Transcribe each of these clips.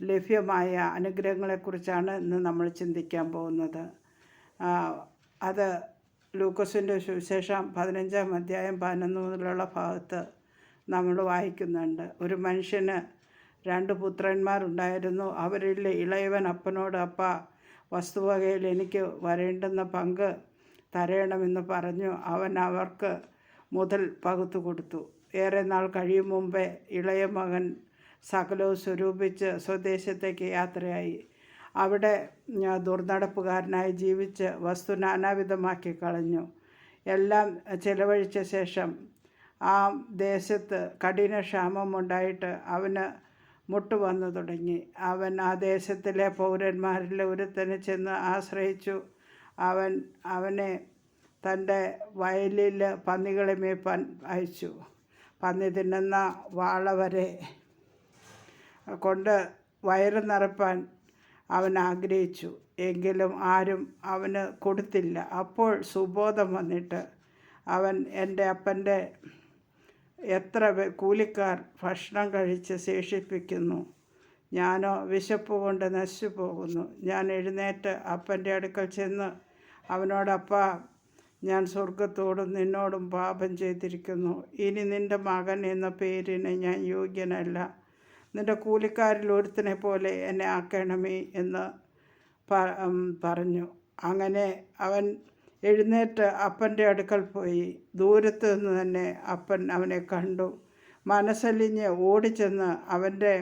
ലഭ്യമായ അനുഗ്രഹങ്ങളെക്കുറിച്ചാണ് ഇന്ന് നമ്മൾ ചിന്തിക്കാൻ പോകുന്നത്. അത് ലൂക്കസിന്റെ സുവിശേഷം പതിനഞ്ചാം അധ്യായം പതിനൊന്ന് മുതലുള്ള ഭാഗത്ത് നമ്മൾ വായിക്കുന്നുണ്ട്. ഒരു മനുഷ്യന് രണ്ട് പുത്രന്മാരുണ്ടായിരുന്നു. അവരിൽ ഇളയവൻ അപ്പനോട് അപ്പ വസ്തുവകയിൽ എനിക്ക് വരേണ്ടുന്ന പങ്ക് തരയണമെന്ന് പറഞ്ഞു. അവൻ അവർക്ക് മുതൽ പകുത്തു കൊടുത്തു. ഏറെ നാൾ കഴിയും മുമ്പേ ഇളയ മകൻ സകലവും സ്വരൂപിച്ച് സ്വദേശത്തേക്ക് യാത്രയായി. അവിടെ ദുർനടപ്പുകാരനായി ജീവിച്ച് വസ്തു നാനാവിധമാക്കി കളഞ്ഞു. എല്ലാം ചിലവഴിച്ച ശേഷം ആ ദേശത്ത് കഠിന ക്ഷാമമുണ്ടായിട്ട് അവന് മുട്ട് വന്നു തുടങ്ങി. അവൻ ആ ദേശത്തിലെ പൗരന്മാരിൽ ഒരുത്തനെ ചെന്ന് ആശ്രയിച്ചു. അവൻ അവനെ തന്റെ വയലിൽ പന്നികളെ മേപ്പാൻ അയച്ചു. പന്നി തിന്നുന്ന വാള വരെ കൊണ്ട് വയറ് നിറപ്പാൻ അവൻ ആഗ്രഹിച്ചു. എങ്കിലും ആരും അവന് കൊടുത്തില്ല. അപ്പോൾ സുബോധം വന്നിട്ട് അവൻ എന്റെ അപ്പന്റെ എത്ര കൂലിക്കാർ ഭക്ഷണം കഴിച്ച് ശേഷിപ്പിക്കുന്നു. ഞാനോ വിശപ്പ് കൊണ്ട് നശിച്ചു പോകുന്നു. ഞാൻ എഴുന്നേറ്റ് അപ്പന്റെ അടുക്കൽ ചെന്ന് അവനോടപ്പ ഞാൻ സ്വർഗത്തോടും നിന്നോടും പാപം ചെയ്തിരിക്കുന്നു. ഇനി നിന്റെ മകൻ എന്ന പേരിന് ഞാൻ യോഗ്യനല്ല. നിന്റെ കൂലിക്കാരിൽ ഒരുത്തിനെ പോലെ എന്നെ ആക്കണമേ എന്ന് പറഞ്ഞു. അങ്ങനെ അവൻ എഴുന്നേറ്റ് അപ്പന്റെ അടുക്കൽ പോയി. ദൂരത്തു നിന്ന് തന്നെ അപ്പൻ അവനെ കണ്ടു. മനസ്സലിഞ്ഞ് ഓടിച്ചെന്ന് അവന്റെ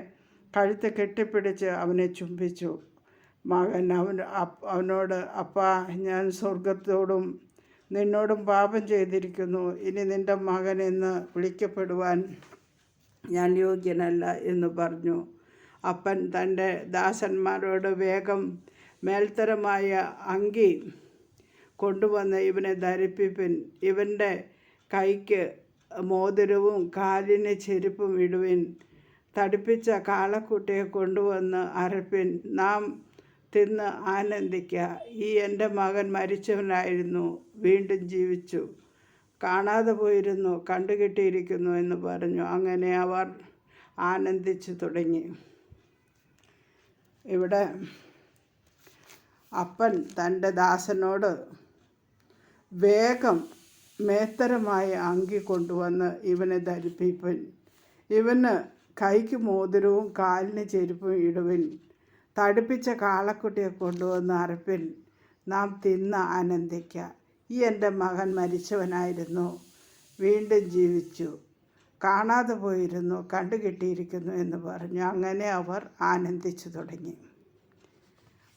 കഴുത്ത് കെട്ടിപ്പിടിച്ച് അവനെ ചുംബിച്ചു. മകൻ അവൻ അവനോട് അപ്പാ ഞാൻ സ്വർഗത്തോടും നിന്നോടും പാപം ചെയ്തിരിക്കുന്നു. ഇനി നിന്റെ മകൻ എന്ന് വിളിക്കപ്പെടുവാൻ ഞാൻ യോഗ്യനല്ല എന്ന് പറഞ്ഞു. അപ്പൻ തന്റെ ദാസന്മാരോട് വേഗം മേൽത്തരമായ അങ്കി കൊണ്ടുവന്ന് ഇവനെ ധരിപ്പിപ്പിൻ. ഇവന്റെ കൈക്ക് മോതിരവും കാലിന് ചെരുപ്പും ഇടുവിൻ. തടിപ്പിച്ച കാളക്കുട്ടിയെ കൊണ്ടുവന്ന് അരപ്പിൻ. നാം തിന്ന് ആനന്ദിക്കുക ഈ എന്റെ മകൻ മരിച്ചവനായിരുന്നു. വീണ്ടും ജീവിച്ചു. കാണാതെ പോയിരുന്നു കണ്ടുകിട്ടിയിരിക്കുന്നു എന്ന് പറഞ്ഞു. അങ്ങനെ അവർ ആനന്ദിച്ചു തുടങ്ങി. ഇവിടെ അപ്പൻ തന്റെ ദാസനോട് വേഗം മേത്തരമായ അങ്കി കൊണ്ടുവന്ന് ഇവനെ ധരിപ്പിപ്പൻ. ഇവന് കൈക്ക് മോതിരവും കാലിന് ചെരുപ്പും ഇടുവിൻ. തടിപ്പിച്ച കാളക്കുട്ടിയെ കൊണ്ടുവന്ന് അരപ്പിൻ നാം തിന്ന് ആനന്ദിക്കുക ഈ എന്റെ മകൻ മരിച്ചവനായിരുന്നു. വീണ്ടും ജീവിച്ചു. കാണാതെ പോയിരുന്നു. കണ്ടുകിട്ടിയിരിക്കുന്നു എന്ന് പറഞ്ഞു. അങ്ങനെ അവർ ആനന്ദിച്ചു തുടങ്ങി.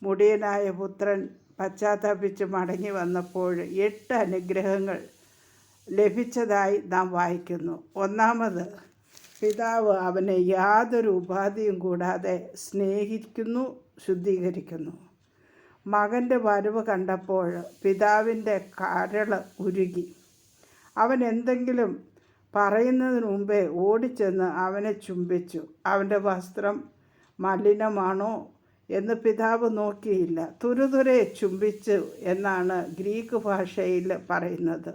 മുടിയനായ പുത്രൻ പശ്ചാത്താപിച്ച് മടങ്ങി വന്നപ്പോൾ എട്ട് അനുഗ്രഹങ്ങൾ ലഭിച്ചതായി നാം വായിക്കുന്നു. ഒന്നാമത് പിതാവ് അവനെ യാതൊരു ഉപാധിയും കൂടാതെ സ്നേഹിക്കുന്നു ശുദ്ധീകരിക്കുന്നു. മകന്റെ വരവ് കണ്ടപ്പോൾ പിതാവിന്റെ കരൾ ഉരുകി. അവൻ എന്തെങ്കിലും പറയുന്നതിന് മുമ്പേ ഓടിച്ചെന്ന് അവനെ ചുംബിച്ചു. അവന്റെ വസ്ത്രം മലിനമാണോ എന്ന് പിതാവ് നോക്കിയില്ല. തുരുതുരെ ചുംബിച്ചു എന്നാണ് ഗ്രീക്ക് ഭാഷയിൽ പറയുന്നത്.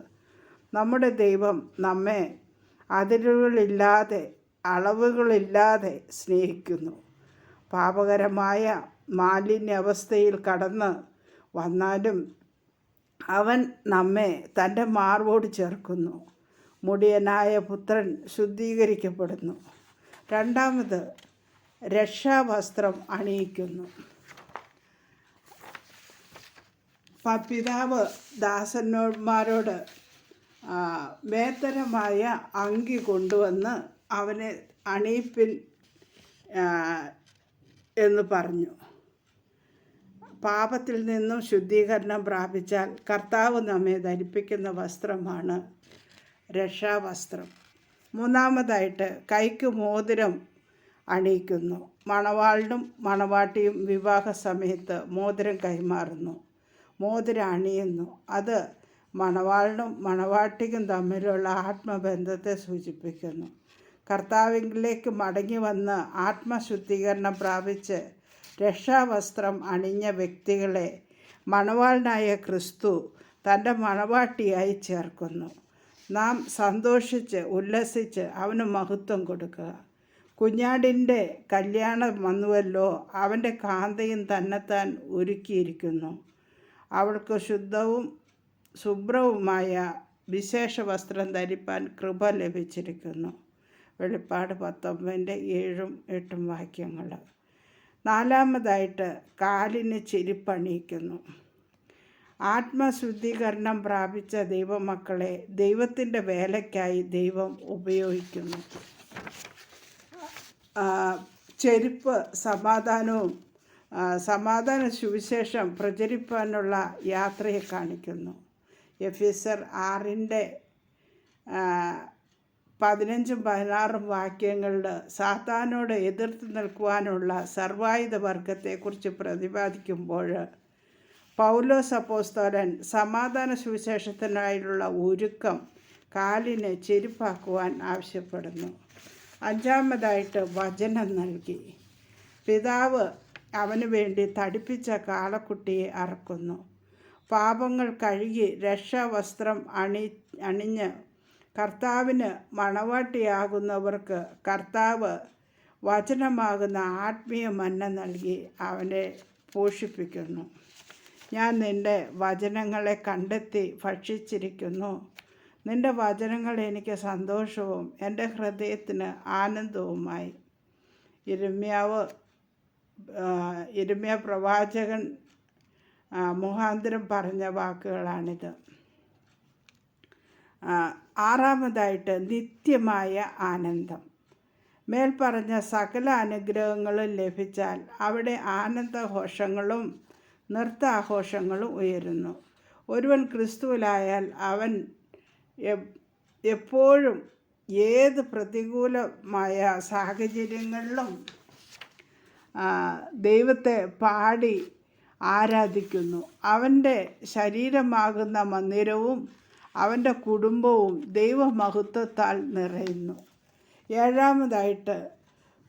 നമ്മുടെ ദൈവം നമ്മെ അതിരുകളില്ലാതെ അളവുകളില്ലാതെ സ്നേഹിക്കുന്നു. പാപകരമായ മാലിന്യാവസ്ഥയിൽ കടന്ന് വന്നാലും അവൻ നമ്മെ തന്റെ മാർവോട് ചേർക്കുന്നു. മുടിയനായ പുത്രൻ ശുദ്ധീകരിക്കപ്പെടുന്നു. രണ്ടാമത് രക്ഷാവസ്ത്രം അണിയിക്കുന്നു. പിതാവ് ദാസന്മാരോട് മേത്തരമായ അങ്കി കൊണ്ടുവന്ന് അവനെ അണിയിപ്പിൽ എന്ന് പറഞ്ഞു. പാപത്തിൽ നിന്നും ശുദ്ധീകരണം പ്രാപിച്ചാൽ കർത്താവ് നമ്മെ ധരിപ്പിക്കുന്ന വസ്ത്രമാണ് രക്ഷാവസ്ത്രം. മൂന്നാമതായിട്ട് കൈക്ക് മോതിരം അണിയിക്കുന്നു. മണവാളിനും മണവാട്ടിയും വിവാഹ സമയത്ത് മോതിരം കൈമാറുന്നു. മോതിരം അണിയുന്നു. അത് മണവാളിനും മണവാട്ടിക്കും തമ്മിലുള്ള ആത്മബന്ധത്തെ സൂചിപ്പിക്കുന്നു. കർത്താവിലേക്ക് മടങ്ങി വന്ന് ആത്മശുദ്ധീകരണം പ്രാപിച്ച് രക്ഷാവസ്ത്രം അണിഞ്ഞ വ്യക്തികളെ മണവാളനായ ക്രിസ്തു തന്റെ മണവാട്ടിയായി ചേർക്കുന്നു. നാം സന്തോഷിച്ച് ഉല്ലസിച്ച് അവന് മഹത്വം കൊടുക്കുക. കുഞ്ഞാടിന്റെ കല്യാണം വന്നുവല്ലോ അവന്റെ കാന്തയും തന്നെത്താൻ ഒരുക്കിയിരിക്കുന്നു. അവൾക്ക് ശുദ്ധവും ശുഭ്രവുമായ വിശേഷ വസ്ത്രം ധരിപ്പാൻ കൃപ ലഭിച്ചിരിക്കുന്നു. വെളിപ്പാട് പത്തൊമ്പതിന്റെ ഏഴും എട്ടും വാക്യങ്ങൾ. നാലാമതായിട്ട് കാലിന് ചെരിപ്പണിയിക്കുന്നു. ആത്മശുദ്ധീകരണം പ്രാപിച്ച ദൈവമക്കളെ ദൈവത്തിന്റെ വേലയ്ക്കായി ദൈവം ഉപയോഗിക്കുന്നു. ചെരുപ്പ് സമാധാനവും സമാധാന സുവിശേഷം പ്രചരിപ്പാനുള്ള യാത്രയെ കാണിക്കുന്നു. എഫീസർ ആറിന്റെ പതിനഞ്ചും പതിനാറും വാക്യങ്ങളിൽ സാത്താനോട് എതിർത്ത് നിൽക്കുവാനുള്ള സർവായുധ വർഗത്തെക്കുറിച്ച് പ്രതിപാദിക്കുമ്പോൾ പൗലോസ് അപ്പോസ്തോലൻ സമാധാന സുവിശേഷത്തിനായുള്ള ഒരുക്കം കാലിന് ചെരുപ്പാക്കുവാൻ ആവശ്യപ്പെടുന്നു. അഞ്ചാമതായിട്ട് വചനം നൽകി. പിതാവ് അവന് വേണ്ടി തടിപ്പിച്ച കാളക്കുട്ടിയെ അറക്കുന്നു. പാപങ്ങൾ കഴുകി രക്ഷാവസ്ത്രം അണി അണിഞ്ഞ് കർത്താവിന് മണവാട്ടിയാകുന്നവർക്ക് കർത്താവ് വചനമാകുന്ന ആത്മീയ മന്ന നൽകി അവനെ പോഷിപ്പിക്കുന്നു. ഞാൻ നിന്റെ വചനങ്ങളെ കണ്ടെത്തി ഭക്ഷിച്ചിരിക്കുന്നു. നിന്റെ വചനങ്ങൾ എനിക്ക് സന്തോഷവും എന്റെ ഹൃദയത്തിന് ആനന്ദവുമായി. ഇരുമ്യാവ് ഇരുമ്യ പ്രവാചകൻ മുഖാന്തരം പറഞ്ഞ വാക്കുകളാണിത്. ആറാമതായിട്ട് നിത്യമായ ആനന്ദം. മേൽപ്പറഞ്ഞ സകല അനുഗ്രഹങ്ങളും ലഭിച്ചാൽ അവിടെ ആനന്ദഘോഷങ്ങളും നൃത്താഘോഷങ്ങളും ഉയരുന്നു. ഒരുവൻ ക്രിസ്തുവിലായാൽ അവൻ എപ്പോഴും ഏത് പ്രതികൂലമായ സാഹചര്യങ്ങളിലും ദൈവത്തെ പാടി ആരാധിക്കുന്നു. അവന്റെ ശരീരമാകുന്ന മന്ദിരവും അവന്റെ കുടുംബവും ദൈവമഹത്വത്താൽ നിറയുന്നു. ഏഴാമതായിട്ട്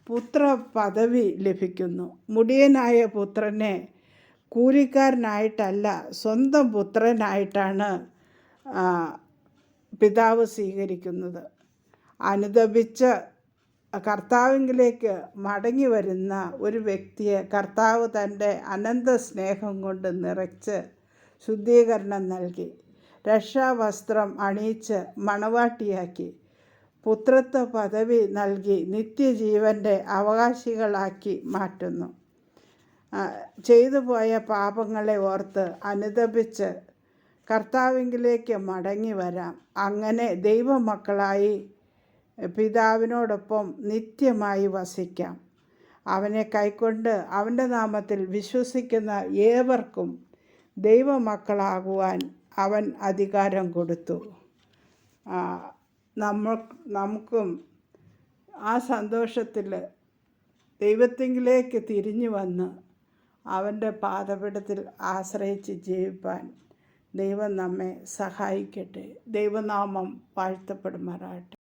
പുത്ര പദവി ലഭിക്കുന്നു. മുടിയനായ പുത്രനെ കൂലിക്കാരനായിട്ടല്ല സ്വന്തം പുത്രനായിട്ടാണ് പിതാവ് സ്വീകരിക്കുന്നത്. അനുദപിച്ച് കർത്താവിങ്കിലേക്ക് മടങ്ങി വരുന്ന ഒരു വ്യക്തിയെ കർത്താവ് തന്റെ അനന്ത സ്നേഹം കൊണ്ട് നിറച്ച് ശുദ്ധീകരണം നൽകി. രക്ഷാവസ്ത്രം അണിയിച്ച് മണവാട്ടിയാക്കി. പുത്രത്വ പദവി നൽകി നിത്യജീവന്റെ അവകാശികളാക്കി മാറ്റുന്നു. ചെയ്തു പോയ പാപങ്ങളെ ഓർത്ത് അനുദപിച്ച് കർത്താവിങ്കിലേക്ക് മടങ്ങി വരാം. അങ്ങനെ ദൈവമക്കളായി പിതാവിനോടൊപ്പം നിത്യമായി വസിക്കാം. അവനെ കൈക്കൊണ്ട് അവന്റെ നാമത്തിൽ വിശ്വസിക്കുന്ന ഏവർക്കും ദൈവമക്കളാകുവാൻ അവൻ അധികാരം കൊടുത്തു. നമ്മൾ നമുക്കും ആ സന്തോഷത്തിൽ ദൈവത്തിങ്കിലേക്ക് തിരിഞ്ഞു വന്ന് അവന്റെ പാദപിടത്തിൽ ആശ്രയിച്ച് ജീവിപ്പാൻ ദൈവം നമ്മെ സഹായിക്കട്ടെ. ദൈവനാമം വാഴ്ത്തപ്പെടുമാറാകട്ടെ.